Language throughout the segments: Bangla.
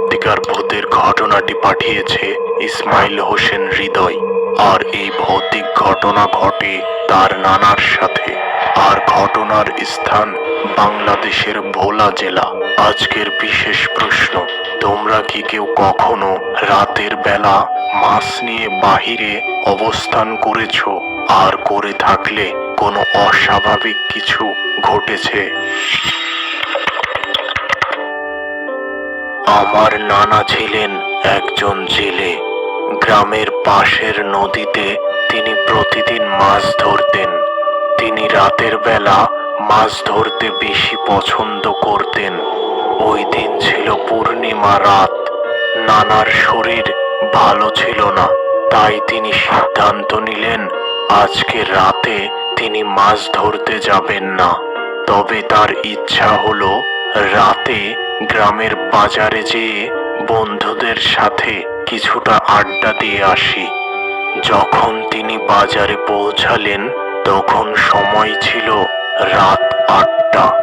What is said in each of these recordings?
সত্যিকার ভূতের ঘটনাটি পাঠিয়েছে ইসমাইল হোসেন হৃদয়। আর এই ভৌতিক ঘটনা ঘটে তার নানার সাথে। আর ঘটনার স্থান বাংলাদেশের ভোলা জেলা। আজকের বিশেষ প্রশ্ন, তোমরা কি কেউ কখনো রাতের বেলা মাছ নিয়ে বাহিরে অবস্থান করেছ? আর করে থাকলে কোনো অস্বাভাবিক কিছু ঘটেছে? আমার নানা ছিলেন একজন জেলে। গ্রামের পাশের নদীতে তিনি প্রতিদিন মাছ ধরতেন। তিনি রাতের বেলা মাছ ধরতে বেশি পছন্দ করতেন। ওই দিন ছিল পূর্ণিমা রাত। নানার শরীর ভালো ছিল না, তাই তিনি সিদ্ধান্ত নিলেন, আজকে রাতে তিনি মাছ ধরতে যাবেন না। তবে তার ইচ্ছা হলো রাতে গ্রামের বাজারে যেয়ে বন্ধুদের সাথে কিছুটা আড্ডা দিয়ে আসি। যখন তিনি বাজারে পৌঁছালেন, তখন সময় ছিল রাত আটটা।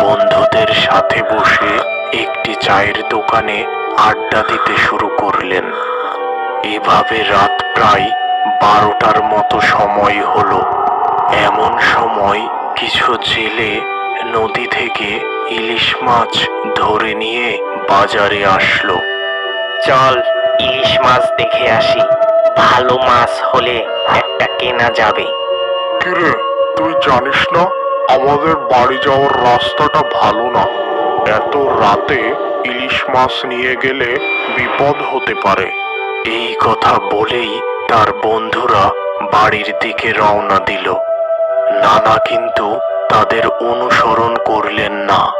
বন্ধুদের সাথে বসে একটি চায়ের দোকানে আড্ডা দিতে শুরু করলেন। এভাবে রাত প্রায় বারোটার মতো সময় হলো। এমন সময় কিছু জেলে নদী থেকে ইলিশ মাছ ধরে নিয়ে বাজারে আসলো। চল ইলিশ মাছ দেখে আসি। ভালো মাছ হলে একটা কেনা যাবে। কিরে তুই জানিস না আমাদের বাড়ি যাওয়ার রাস্তাটা ভালো না। এত রাতে ইলিশ মাছ নিয়ে গেলে বিপদ হতে পারে। এই কথা বলেই তার বন্ধুরা বাড়ির দিকে রওনা দিল। নানা কিন্তু তাদের অনুসরণ করলেন না।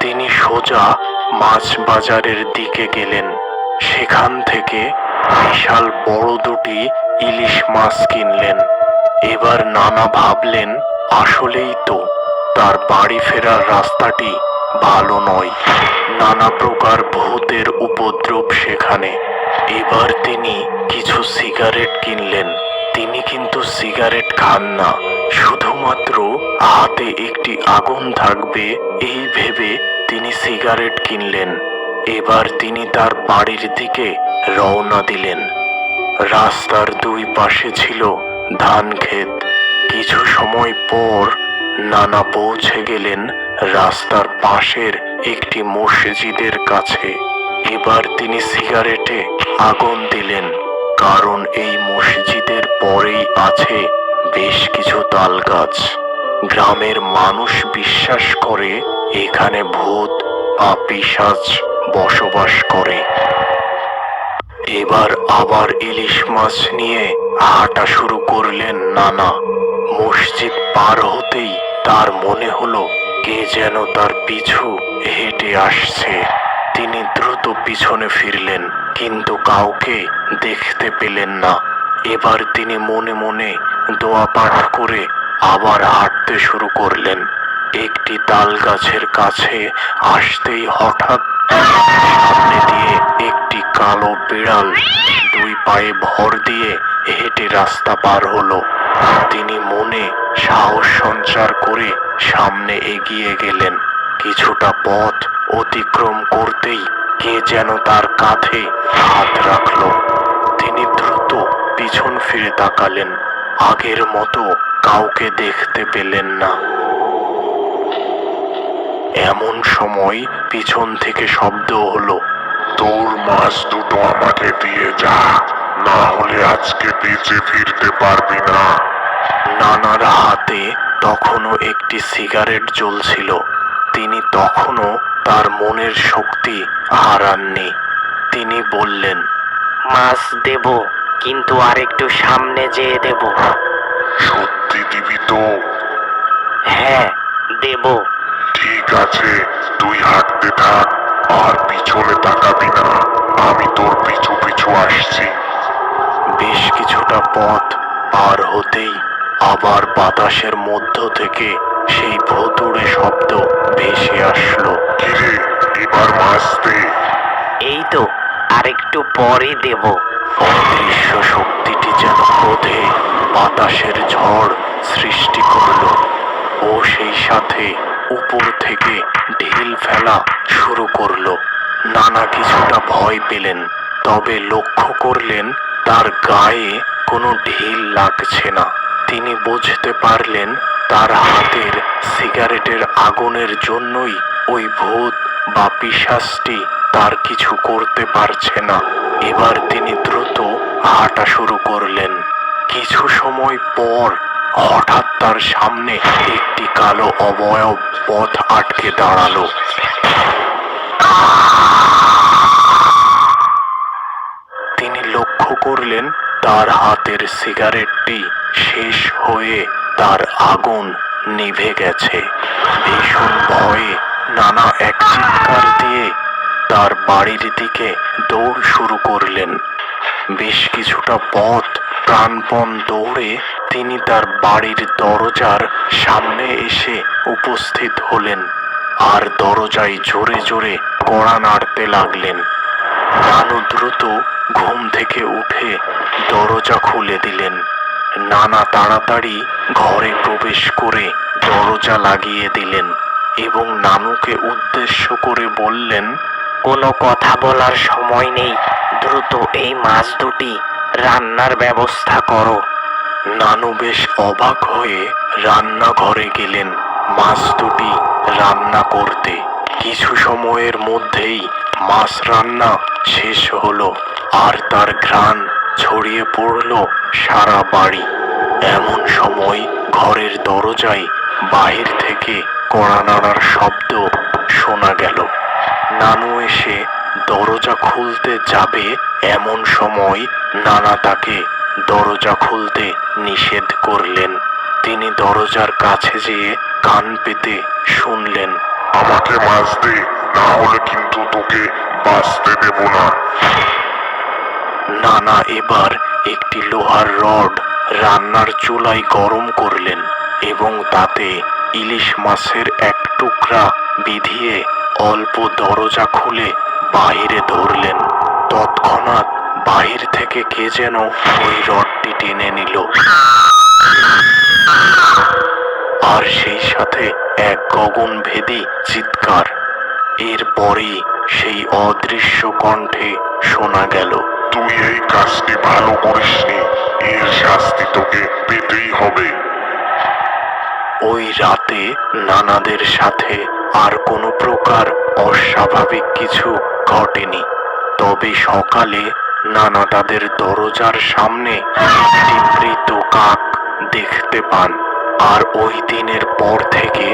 তিনি সোজা মাছ বাজারের দিকে গেলেন। সেখান থেকে বিশাল বড় দুটি ইলিশ মাছ কিনলেন। এবার নানা ভাবলেন, আসলেই তো, তার বাড়ি ফেরার রাস্তাটি ভালো নয়। নানা প্রকার ভূতের উপদ্রব সেখানে। এবার তিনি কিছু সিগারেট কিনলেন। তিনি কিন্তু সিগারেট খান না শুধুমাত্র হাতে একটি আগুন থাকবে, এই ভেবে তিনি সিগারেট কিনলেন। এবার তিনি তার বাড়ির দিকে রওনা দিলেন। রাস্তার দুই পাশে ছিল ধান ক্ষেত। কিছু সময় পর নানা পৌঁছে গেলেন রাস্তার পাশের একটি মসজিদের কাছে। এবার তিনি সিগারেটে আগুন দিলেন, কারণ এই মসজিদের পরেই আছে বেশ কিছু তাল গাছ গ্রামের মানুষ বিশ্বাস করে এখানে ভূত বা পিশাচ বসবাস করে। এবার আবার ইলিশ মাছ নিয়ে হাঁটা শুরু করলেন নানা। মসজিদ পার হতেই তার মনে হলো কে যেন তার পিছু হেঁটে আসছে। তিনি দ্রুত পিছনে ফিরলেন, কিন্তু কাউকে দেখতে পেলেন না। এবার তিনি মনে মনে দোয়া পাঠ করে আবার হাঁটতে শুরু করলেন। একটি তাল গাছের কাছে আসতেই হঠাৎ সামনে দিয়ে একটি কালো বিড়াল দুই পায়ে ভর দিয়ে হেঁটে রাস্তা পার হলো। তিনি মনে সাহস সঞ্চার করে সামনে এগিয়ে গেলেন। কিছুটা পথ অতিক্রম করতেই কে যেন তার কাঁধে হাত রাখল। তিনি দ্রুত পিছন ফিরে তাকালেন। আগের মতো কাউকে দেখতে পেলেন না। এমন সময় পিছন থেকে শব্দ হলো, তোর মাছ দুটো আমাকে দিয়ে যা, না হলে আজকে বেঁচে ফিরতে পারবি না। নানার হাতে তখনও একটি সিগারেট জ্বলছিল। তিনি তখনও তার মনের শক্তি হারাননি। তিনি বললেন, মাছ দেব। কিন্তু আর একটু সামনে যেয়ে দেব। সত্যি দিবি তো? হ্যাঁ দেব। ঠিক আছে তুই হাঁটতে থাক আর পিছনে তাকাবি না। আমি তোর পিছু পিছু আসছি। বেশ কিছুটা পথ পার হতেই আবার বাতাসের মধ্য থেকে সেই ভুতুড়ে শব্দ ভেসে আসলো। কিরে এবার দে। এই তো আর একটু পরে দেব। অদৃশ্য শক্তিটি যেন ক্রোধে বাতাসের ঝড় সৃষ্টি করল। ও সেই সাথে উপর থেকে ঢিল ফেলা শুরু করল। নানা কিছুটা ভয় পেলেন, তবে লক্ষ্য করলেন, তার গায়ে কোনো ঢিল লাগছে না। তিনি বুঝতে পারলেন, তার হাতের সিগারেটের আগুনের জন্যই ওই ভূত বা পিশাচটি তার কিছু করতে পারছে না। এবার তিনি দ্রুত হাঁটা শুরু করলেন। কিছু সময় পর হঠাৎ তার সামনে একটি কালো অবয়ব পথ আটকে দাঁড়াল। তিনি লক্ষ্য করলেন, তার হাতের সিগারেটটি শেষ হয়ে তার আগুন নিভে গেছে। ভীষণ ভয়ে নানা এক চিৎকার দিয়ে তার বাড়ির দিকে দৌড় শুরু করলেন। বেশ কিছুটা পথ প্রাণপণ দৌড়ে তিনি তার বাড়ির দরজার সামনে এসে উপস্থিত হলেন আর দরজায় জোরে জোরে কড়া নাড়তে লাগলেন। নানু দ্রুত ঘুম থেকে উঠে দরজা খুলে দিলেন। নানা তাড়াতাড়ি ঘরে প্রবেশ করে দরজা লাগিয়ে দিলেন এবং নানুকে উদ্দেশ্য করে বললেন, কোনো কথা বলার সময় নেই। দ্রুত এই মাছ দুটি রান্নার ব্যবস্থা করো। নানু বেশ অবাক হয়ে রান্নাঘরে গেলেন মাছ দুটি রান্না করতে। কিছু সময়ের মধ্যেই মাছ রান্না শেষ হলো আর তার ঘ্রাণ ছড়িয়ে পড়ল সারা বাড়ি। এমন সময় ঘরের দরজায় বাহির থেকে কড়া নাড়ার শব্দ শোনা গেল। নানু এসে দরজা খুলতে যাবে এমন সময় নানা তাকে দরজা খুলতে নিষেধ করলেন। তিনি দরজার কাছে যেয়ে কান পেতে শুনলেন আমাকে দে না হলে কিন্তু তোকে বাঁচতে দেব না। নানা এবার একটি লোহার রড রান্নার চুলায় গরম করলেন এবং তাতে ইলিশ মাছের এক টুকরা বিধিয়ে অল্প দরজা খুলে বাইরে ধরলেন। তৎক্ষণাৎ বাহির থেকে কে যেন ওই রডটি টেনে নিল। আর সেই সাথে এক গগনভেদী চিৎকার। এরপরই সেই অদৃশ্য কণ্ঠে শোনা গেল, তুই এই কাজটি ভালো করিসনি এর শাস্তি তোকে পেতেই হবে। ওই রাতে নানাদের সাথে আর কোনো প্রকার অস্বাভাবিক কিছু ঘটেনি। তবে সকালে নানা তাদের দরজার সামনে একটি মৃত কাক দেখতে পান। আর ওই দিনের পর থেকে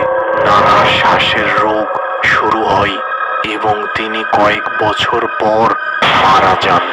নানা শ্বাসের রোগ শুরু হয় এবং তিনি কয়েক বছর পর মারা যান।